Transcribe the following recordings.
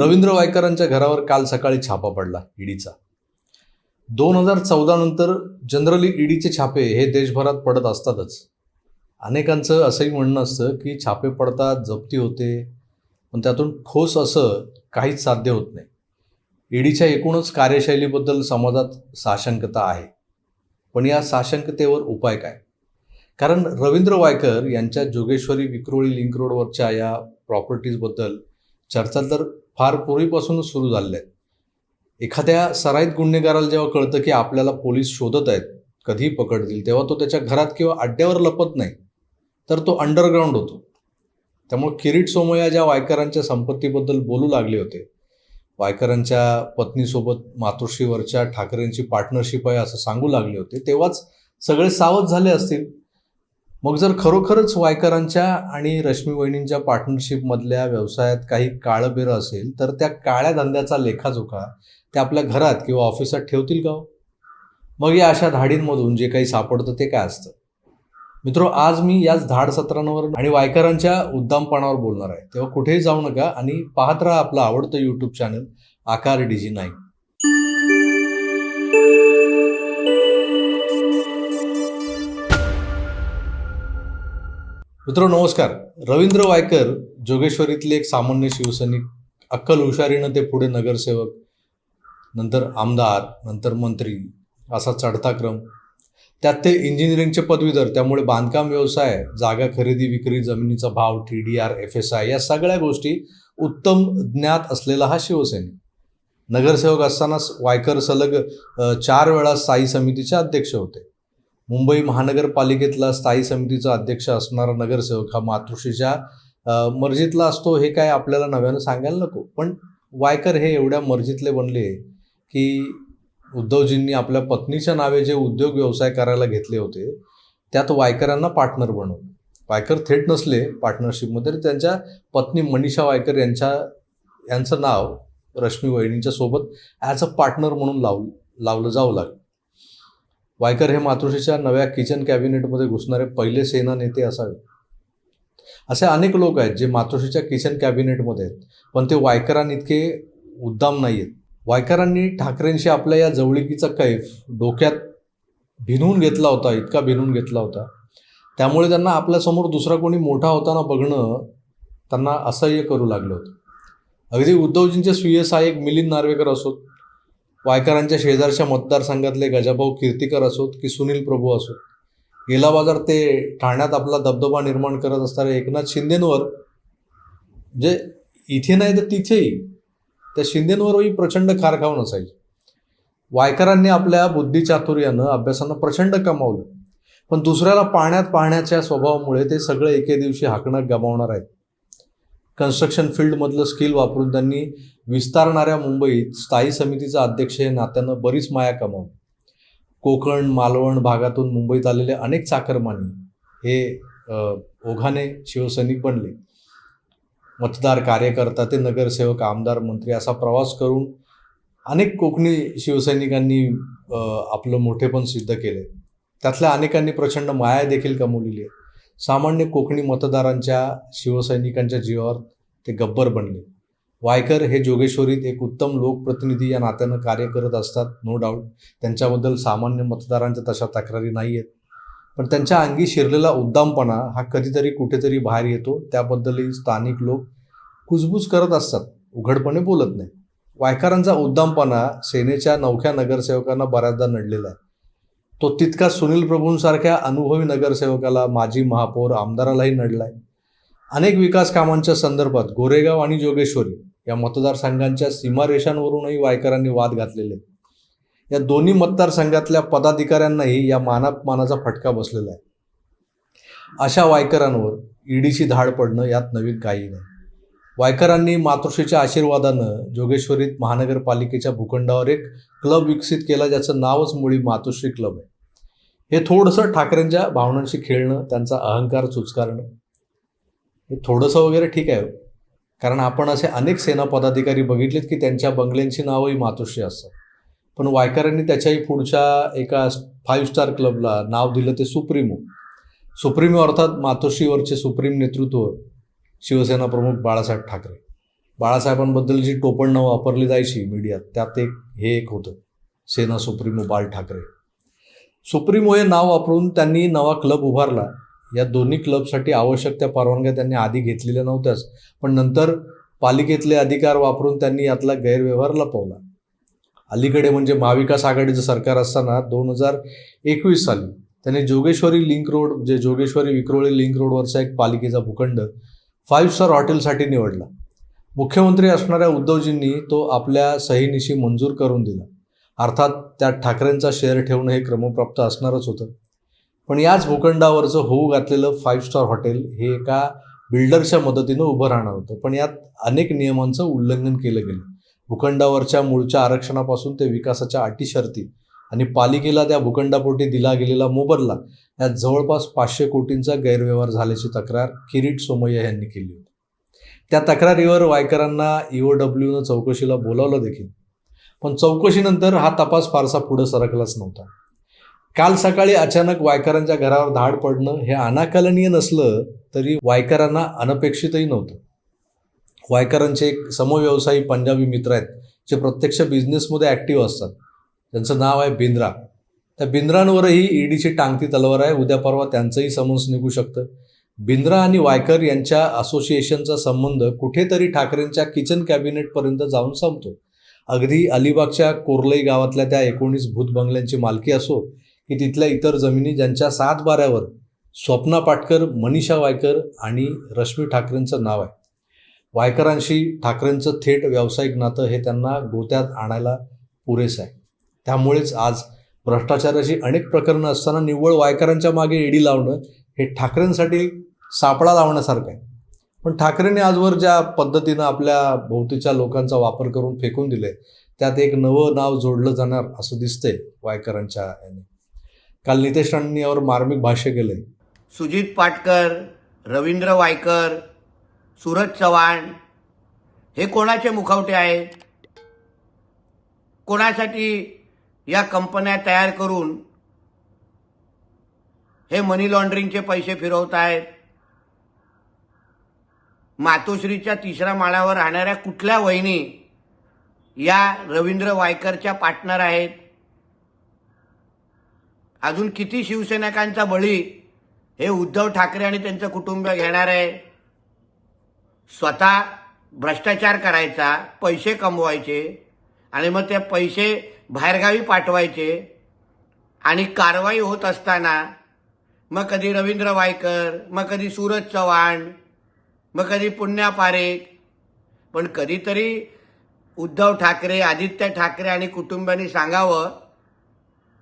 रवींद्र वायकरांच्या घरावर काल सकाळी छापा पडला ईडीचा. दोन हजार चौदा नंतर जनरली ईडीचे छापे हे देशभरात पडत असतातच. अनेकांचं असंही म्हणणं असतं की छापे पडतात जप्ती होते पण त्यातून ठोस असं काहीच साध्य होत नाही. ईडीच्या एकूणच कार्यशैलीबद्दल समाजात साशंकता आहे. पण या साशंकतेवर उपाय काय? कारण रवींद्र वायकर यांच्या जोगेश्वरी विक्रोळी लिंक रोडवरच्या या प्रॉपर्टीजबद्दल चर्चा तर फार पूर्वीपासूनच सुरू झालेले आहेत. एखाद्या सराईत गुन्हेगाराला जेव्हा कळतं की आपल्याला पोलीस शोधत आहेत कधी पकडतील तेव्हा तो त्याच्या घरात किंवा अड्ड्यावर लपत नाही तर तो अंडरग्राऊंड होतो. त्यामुळे किरीट सोमय्या ज्या वायकरांच्या संपत्तीबद्दल बोलू लागले होते वायकरांच्या पत्नीसोबत मातोश्रीवरच्या ठाकरेंची पार्टनरशिप आहे असं सांगू लागले होते तेव्हाच सगळे सावध झाले असतील. मग जर खरोखरच वायकरांच्या आणि रश्मी वहिनींच्या पार्टनरशिपमधल्या व्यवसायात काही काळबेरं असेल तर त्या काळ्या धंद्याचा लेखाजोखा ते आपल्या घरात किंवा ऑफिसात ठेवतील का हो? मग या अशा धाडींमधून जे काही सापडतं ते काय असतं? मित्रो आज मी याच धाड सत्रांवर आणि वायकरांच्या उद्दामपणावर बोलणार आहे. तेव्हा कुठेही जाऊ नका आणि पाहत राहा आपलं आवडतं YouTube channel Aakar digi Naik. मित्र नमस्कार. रवींद्र वायकर जोगेश्वरीतले एक सामान्य शिवसैनिक अक्कल हुशारीनं ते पुढे नगरसेवक नंतर आमदार नंतर मंत्री असा चढता क्रम. त्यात ते इंजिनिअरिंगचे पदवीधर त्यामुळे बांधकाम व्यवसाय जागा खरेदी विक्री जमिनीचा भाव T D R F S I या सगळ्या गोष्टी उत्तम ज्ञात असलेला हा शिवसैनिक. नगरसेवक असतानाच वायकर सलग चार वेळा स्थायी समितीचे अध्यक्ष होते. मुंबई महानगरपालिकेतला स्थायी समितीचा अध्यक्ष असणारा नगरसेवक हा मातृश्रीच्या मर्जीतला असतो हे काय आपल्याला नव्यानं सांगायला नको. पण वायकर हे एवढ्या मर्जीतले बनले की उद्धवजींनी आपल्या पत्नीच्या नावे जे उद्योग व्यवसाय करायला घेतले होते त्यात वायकरांना पार्टनर बनवलं वायकर थेट नसले पार्टनरशिपमध्ये तर त्यांच्या पत्नी मनीषा वायकर यांच्या यांचं नाव रश्मी वहिनींच्या सोबत ॲज अ पार्टनर म्हणून लाव लावलं जाऊ लागलं वायकर हे मातृशीच्या नव्या किचन कॅबिनेटमध्ये घुसणारे पहिले सेना नेते असावे. असे अनेक लोक आहेत जे मातृशीच्या किचन कॅबिनेटमध्ये आहेत पण ते वायकरांइतके उद्दाम नाही आहेत वायकरांनी ठाकरेंशी आपल्या या जवळिकीचा कैफ डोक्यात भिनून घेतला होता इतका भिनून घेतला होता. त्यामुळे त्यांना आपल्यासमोर दुसरा कोणी मोठा होताना बघणं त्यांना असह्य करू लागलं होतं. अगदी उद्धवजींचे स्वीय सहाय्यक मिलिंद नार्वेकर असोत वायकरांच्या शेजारच्या मतदारसंघातले गजाभाऊ कीर्तीकर असोत की सुनील प्रभू असोत. गेला बाजार ते ठाण्यात आपला दबदबा निर्माण करत असणारे एकनाथ शिंदेंवर जे इथे नाही तर तिथेही त्या शिंदेंवरही प्रचंड खारखाव असायची. वायकरांनी आपल्या बुद्धिचातुर्यानं अभ्यासानं प्रचंड कमावलं. पण दुसऱ्याला पाण्यात पाहण्याच्या स्वभावामुळे ते सगळे एके दिवशी हाकणं गमावणार आहेत. कन्स्ट्रक्शन फील्डमधलं स्किल वापरून त्यांनी विस्तारणाऱ्या मुंबईत स्थायी समितीचा अध्यक्ष हे नात्यानं बरीच माया कमावली. कोकण मालवण भागातून मुंबईत आलेले अनेक चाकरमानी हे ओघाने शिवसैनिक बनले. मतदार कार्यकर्ता ते नगरसेवक आमदार मंत्री असा प्रवास करून अनेक कोकणी शिवसैनिकांनी आपलं मोठेपण सिद्ध केले. त्यातल्या अनेकांनी प्रचंड माया देखील कमवलेली आहे. सामान्य कोकणी मतदारांच्या शिवसैनिकांच्या जीवावर ते गब्बर बनले. वायकर हे जोगेश्वरीत एक उत्तम लोकप्रतिनिधी या नात्यानं कार्य करत असतात नो डाऊट त्यांच्याबद्दल सामान्य मतदारांच्या तशा तक्रारी नाही आहेत. पण त्यांच्या अंगी शिरलेला उद्दामपणा हा कधीतरी कुठेतरी बाहेर येतो. त्याबद्दलही स्थानिक लोक कुजबूज करत असतात. उघडपणे बोलत नाही वायकरांचा उद्दामपणा सेनेच्या नवख्या नगरसेवकांना बऱ्याचदा नडलेला आहे. तो तितका सुनील प्रभूंसारख्या अनुभवी नगरसेवकाला माजी महापौर आमदारालाही नडलाय. अनेक विकास कामांच्या संदर्भात गोरेगाव आणि जोगेश्वरी या मतदारसंघांच्या सीमारेषांवरूनही वायकरांनी वाद घातलेले. या दोन्ही मतदारसंघातल्या पदाधिकाऱ्यांनाही या मानापमानाचा फटका बसलेला आहे. अशा वायकरांवर ईडीची धाड पडणं यात नवीन काही नाही. वायकरांनी मातोश्रीच्या आशीर्वादानं जोगेश्वरीत महानगरपालिकेच्या भूखंडावर एक क्लब विकसित केला ज्याचं नावच मुळी मातोश्री क्लब आहे. हे थोडंसं ठाकरेंच्या भावनांशी खेळणं त्यांचा अहंकार चुचकारणं हे थोडंसं वगैरे ठीक आहे. कारण आपण असे अनेक सेना पदाधिकारी बघितलेत की त्यांच्या बंगल्यांची नावही मातोश्री असतात. पण वायकरांनी त्याच्याही पुढच्या एका फाईव्ह स्टार क्लबला नाव दिलं ते सुप्रीमो. सुप्रीमो अर्थात मातोश्रीवरचे सुप्रीम नेतृत्व शिवसेना प्रमुख बाळासाहेब ठाकरे. बाळासाहेबांबद्दल जी टोपणं वापरली जायची मीडियात त्यात एक हे एक होतं. सेना सुप्रीमो बाळ ठाकरे. सुप्रीमो हे नाव वापरून त्यांनी नवा क्लब उभारला. या दोन्ही क्लबसाठी आवश्यक त्या परवानग्या त्यांनी आधी घेतलेल्या नव्हत्याच पण नंतर पालिकेतले अधिकार वापरून त्यांनी यातला गैरव्यवहार लपवला. अलीकडे म्हणजे महाविकास आघाडीचं सरकार असताना दोन हजार एकवीस साली त्यांनी जोगेश्वरी लिंक रोड जे जोगेश्वरी विक्रोळी लिंक रोडवरचा एक पालिकेचा भूखंड फाईव्ह स्टार हॉटेलसाठी निवडला. मुख्यमंत्री असणाऱ्या उद्धवजींनी तो आपल्या सहीनिशी मंजूर करून दिला. अर्थात त्यात ठाकरेंचा शेअर ठेवणं हे क्रमप्राप्त असणारच होतं. पण याच भूखंडावरचं होऊ घातलेलं फाईव्ह स्टार हॉटेल हे एका बिल्डरच्या मदतीनं उभं राहणार होतं. पण यात अनेक नियमांचं उल्लंघन केलं गेलं. भूखंडावरच्या मूळच्या आरक्षणापासून ते विकासाच्या अटी शर्ती आणि पालिकेला त्या भूखंडापोटी दिला गेलेला मोबदला यात जवळपास पाचशे कोटींचा गैरव्यवहार झाल्याची तक्रार किरीट सोमय्या यांनी केली होती. त्या तक्रारीवर वायकरांना ईओ डब्ल्यूनं चौकशीला बोलावलं देखील. पण चौकशीनंतर हा तपास फारसा पुढं सरकलाच नव्हता. काल सकाळी अचानक वायकरांच्या घरावर धाड पडणं हे अनाकलनीय नसलं तरी वायकरांना अनपेक्षितही नव्हतं. वायकरांचे एक समव्यवसायी पंजाबी मित्र आहेत जे प्रत्यक्ष बिझनेसमध्ये ॲक्टिव्ह असतात. त्यांचं नाव आहे बिंद्रा. त्या बिंद्रांवरही ईडीची टांगती तलवार आहे. उद्या परवा त्यांचंही समन्स निघू शकतं. बिंद्रा आणि वायकर यांच्या असोसिएशनचा संबंध कुठेतरी ठाकरेंच्या किचन कॅबिनेटपर्यंत जाऊन संपतो. अगदी अलिबागच्या कोरलई गावातल्या त्या एकोणीस भूत बंगल्यांची मालकी असो की तिथल्या इतर जमिनी ज्यांच्या सात बाऱ्यावर स्वप्ना पाटकर मनीषा वायकर आणि रश्मी ठाकरेंचं नाव आहे. वायकरांशी ठाकरेंचं थेट व्यावसायिक नातं हे त्यांना गोत्यात आणायला पुरेसं आहे. त्यामुळेच आज भ्रष्टाचाराची अनेक प्रकरणं असताना निव्वळ वायकरांच्या मागे एडी लावणं हे ठाकरेंसाठी सापळा लावण्यासारखं आहे. पण ठाकरेंनी आजवर ज्या पद्धतीनं आपल्या भोवतीच्या लोकांचा वापर करून फेकून दिले त्यात एक नवं नाव जोडलं जाणार असं दिसतंय वायकरांच्या याने. काल नितेश राणेंनी यावर मार्मिक भाष्य केलंय. सुजित पाटकर रवींद्र वायकर सूरज चव्हाण हे कोणाचे मुखवटे आहेत? कोणासाठी या कंपन्या तयार करून हे मनी लॉन्ड्रिंगचे पैसे फिरवत आहेत मातोश्रीच्या तिसऱ्या माळ्यावर राहणाऱ्या कुठल्या वहिनी या रवींद्र वायकरच्या पार्टनर आहेत? अजून किती शिवसैनिकांचा बळी हे उद्धव ठाकरे आणि त्यांचं कुटुंब घेणार आहे? स्वतः भ्रष्टाचार करायचा पैसे कमवायचे आणि मग ते पैसे बाहेरगावी पाठवायचे आणि कारवाई होत असताना मग कधी रवींद्र वायकर मग कधी सूरज चव्हाण मग कधी पुण्या पारेख पण कधीतरी उद्धव ठाकरे आदित्य ठाकरे आणि कुटुंबांनी सांगावं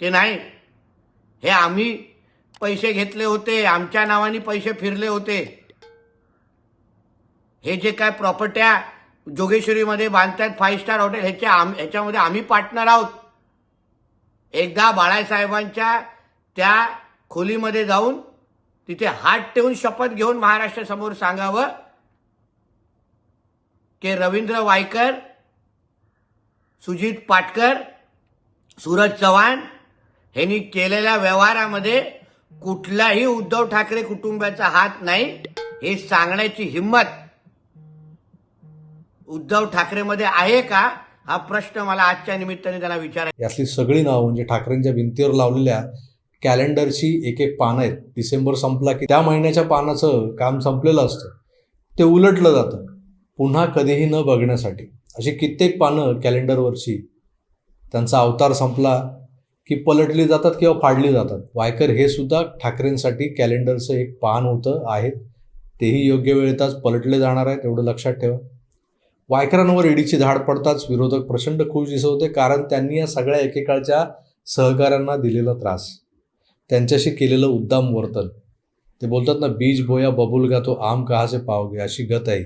की नाही हे आम्ही पैसे घेतले होते आमच्या नावाने पैसे फिरले होते. हे जे काय प्रॉपर्ट्या जोगेश्वरीमध्ये बांधतात फाईव्ह स्टार हॉटेल ह्याच्या आम ह्याच्यामध्ये आम्ही पार्टनर आहोत. एकदा बाळासाहेबांच्या त्या खोलीमध्ये जाऊन तिथे हात ठेवून शपथ घेऊन महाराष्ट्रासमोर सांगावं की रवींद्र वायकर सुजित पाटकर सूरज चव्हाण यांनी केलेल्या व्यवहारामध्ये कुठलाही उद्धव ठाकरे कुटुंबाचा हात नाही हे सांगण्याची हिंमत उद्धव ठाकरेमध्ये आहे का? हा प्रश्न मला आजच्या निमित्ताने त्यांना विचारायचा यातली सगळी नावं म्हणजे ठाकरेंच्या भिंतीवर लावलेल्या कॅलेंडरची एक एक पानं आहेत. डिसेंबर संपला की त्या महिन्याच्या पानाचं काम संपलेलं असतं. ते उलटलं जातं. पुन्हा कधीही न बघण्यासाठी. अशी कित्येक पानं कॅलेंडरवरची त्यांचा अवतार संपला की पलटली जातात किंवा फाडली जातात. वायकर हे सुद्धा ठाकरेंसाठी कॅलेंडरचं एक पान होतं आहे तेही योग्य वेळेतच पलटले जाणार आहेत एवढं लक्षात ठेवा. वायकरांवर ईडीची धाड पडताच विरोधक प्रचंड खुश दिसत होते कारण त्यांनी या सगळ्या एकेकाळच्या सहकाऱ्यांना दिलेला त्रास. त्यांच्याशी केलेलं उद्दाम वर्तन. ते बोलतात ना बीज बोया बबुलगा तो आम कहाचे पावगे अशी गत आहे.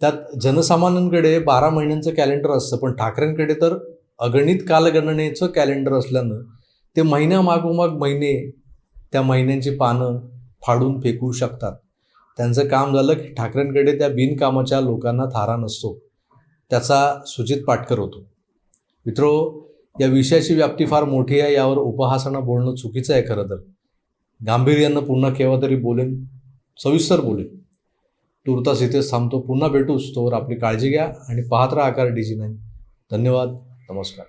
त्यात जनसामान्यांकडे बारा महिन्यांचं कॅलेंडर असतं पण ठाकरेंकडे तर अगणित कालगणनेचं कॅलेंडर असल्यानं ते महिन्यामागोमाग महिने त्या महिन्यांची पानं फाडून फेकू शकतात. त्यांचं काम झालं की ठाकरेंकडे त्या बिनकामाच्या लोकांना थारा नसतो. त्याचा सुजित पाटकर होतो. मित्रो या विषयाची व्याप्ती फार मोठी आहे यावर उपहासानं बोलणं चुकीचं आहे खरं तर. गांभीर्यानं पुन्हा केव्हा तरी बोलेन सविस्तर बोलेन. तुर्तास इथेच थांबतो. पुन्हा भेटूच तोवर आपली काळजी घ्या आणि पाहत राहा आकार डी जी नाईन. धन्यवाद नमस्कार.